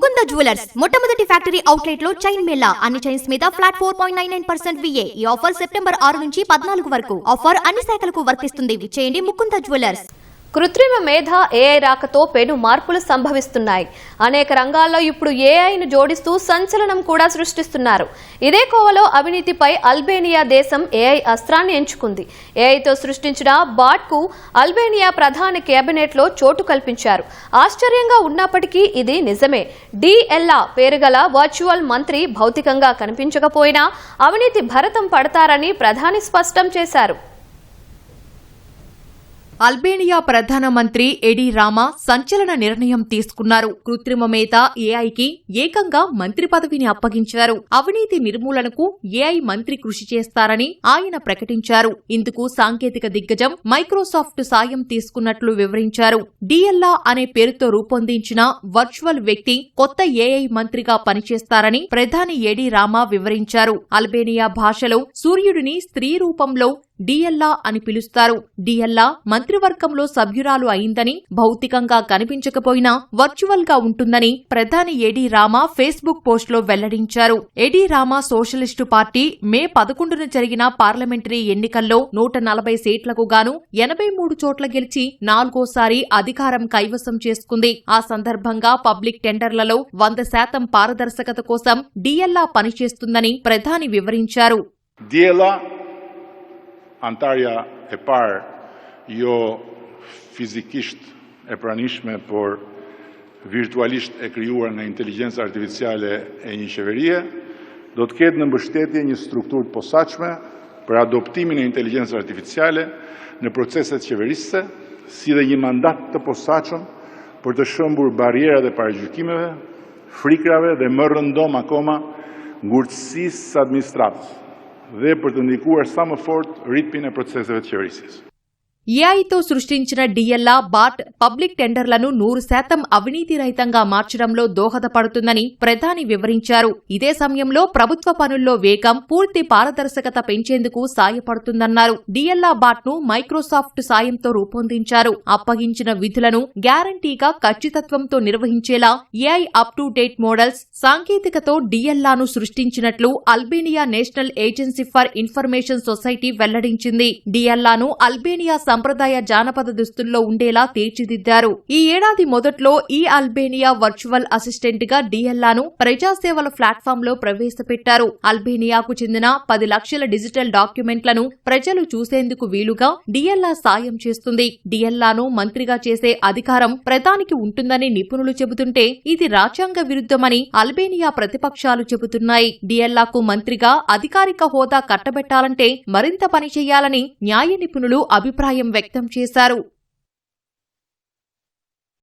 Mukunda jewellers. మొట్టమొదటి factory అవుట్లెట్లో chain Mela అన్ని చైన్స్ మీద flat four point nine nine percent VA ఈ ఆఫర్ సెప్టెంబర్ ఆరు నుంచి పద్నాలుగు వరకు. ఆఫర్ అన్ని శాఖలకు వర్తిస్తుంది. చేయండి ముకుంద జ్యువెలర్స్. కృత్రిమ మేధ ఏఐ రాకతో పెను మార్పులు సంభవిస్తున్నాయి. అనేక రంగాల్లో ఇప్పుడు ఏఐను జోడిస్తూ సంచలనం కూడా సృష్టిస్తున్నారు. ఇదే కోవలో అవినీతిపై అల్బేనియా దేశం ఏఐ అస్త్రాన్ని ఎంచుకుంది. ఏఐతో సృష్టించిన బాట్కు అల్బేనియా ప్రధాని కేబినెట్లో చోటు కల్పించారు. ఆశ్చర్యంగా ఉన్నప్పటికీ ఇది నిజమే. డిఎల్ఆ పేరుగల వర్చువల్ మంత్రి భౌతికంగా కనిపించకపోయినా అవినీతి భరతం పడతారని ప్రధాని స్పష్టం చేశారు. అల్బేనియా ప్రధానమంత్రి ఎడి రామా సంచలన నిర్ణయం తీసుకున్నారు. కృత్రిమ మేత ఏఐకి ఏకంగా మంత్రి పదవిని అప్పగించారు. అవినీతి నిర్మూలనకు ఏఐ మంత్రి కృషి చేస్తారని ఆయన ప్రకటించారు. ఇందుకు సాంకేతిక దిగ్గజం మైక్రోసాఫ్ట్ సాయం తీసుకున్నట్లు వివరించారు. డిఎల్లా అనే పేరుతో రూపొందించిన వర్చువల్ వ్యక్తి కొత్త ఏఐ మంత్రిగా పనిచేస్తారని ప్రధాని ఎడి రామా వివరించారు. అల్బేనియా భాషలో సూర్యుడిని స్త్రీ రూపంలో డిఎల్లా అని పిలుస్తారు. డిఎల్లా మంత్రివర్గంలో సభ్యురాలు అయిందని భౌతికంగా కనిపించకపోయినా వర్చువల్గా ఉంటుందని ప్రధాని ఎడి రామా ఫేస్బుక్ పోస్టులో వెల్లడించారు. Edi Rama socialist party May పదకొండున జరిగిన పార్లమెంటరీ ఎన్నికల్లో నూట నలభై సీట్లకు గాను ఎనభై మూడు చోట్ల గెలిచి నాలుగోసారి అధికారం కైవసం చేసుకుంది. ఆ సందర్భంగా పబ్లిక్ టెండర్లలో వంద శాతం పారదర్శకత కోసం డిఎల్ఆ పనిచేస్తుందని ప్రధాని వివరించారు. Diela, antarja jo fizikisht e pranishme, por virtualisht e krijuar nga inteligjenca artificiale e një qeverie, do të ketë në mbështetje një strukturë të posaçme për adoptimin e inteligjencës artificiale në proceset qeverisëse, si dhe një mandat të posaçëm për të shëmbur barierat e paragjykimeve, frikrave dhe më rëndom akoma ngurtësisë së administratës dhe për të ndikuar sa më fort ritmin e proceseve të qeverisjes. ఏఐతో సృష్టించిన డిఎల్లా bat public టెండర్లను నూరు శాతం అవినీతి రహితంగా మార్చడంలో దోహదపడుతుందని ప్రధాని వివరించారు. ఇదే సమయంలో ప్రభుత్వ పనుల్లో వేగం పూర్తి పారదర్శకత పెంచేందుకు సాయపడుతుందన్నారు. డిఎల్లా బాట్ను మైక్రోసాఫ్ట్ సాయంతో రూపొందించారు. అప్పగించిన విధులను గ్యారంటీగా ఖచ్చితత్వంతో నిర్వహించేలా AI up to date models సాంకేతికతో డిఎల్లాను సృష్టించినట్లు Albania national agency for information society వెల్లడించింది. డిఎల్లాను అల్బేనియా సంప్రదాయ జానపద దుస్తుల్లో ఉండేలా తీర్చిదిద్దారు. ఈ ఏడాది మొదట్లో ఈ అల్బేనియా వర్చువల్ అసిస్టెంట్గా డిఎల్లాను ప్రజాసేవల ప్లాట్ఫామ్లో ప్రవేశపెట్టారు. అల్బేనియాకు చెందిన పది లక్షల డిజిటల్ డాక్యుమెంట్లను ప్రజలు చూసేందుకు వీలుగా డిఎల్లా సాయం చేస్తుంది. డిఎల్లాను మంత్రిగా చేసే అధికారం ప్రధానికి ఉంటుందని నిపుణులు చెబుతుంటే ఇది రాజ్యాంగ విరుద్ధమని అల్బేనియా ప్రతిపక్షాలు చెబుతున్నాయి. డిఎల్లాకు మంత్రిగా అధికారిక హోదా కట్టబెట్టాలంటే మరింత పని చేయాలని న్యాయ నిపుణులు అభిప్రాయం అభిప్రాయం వ్యక్తం చేశారు.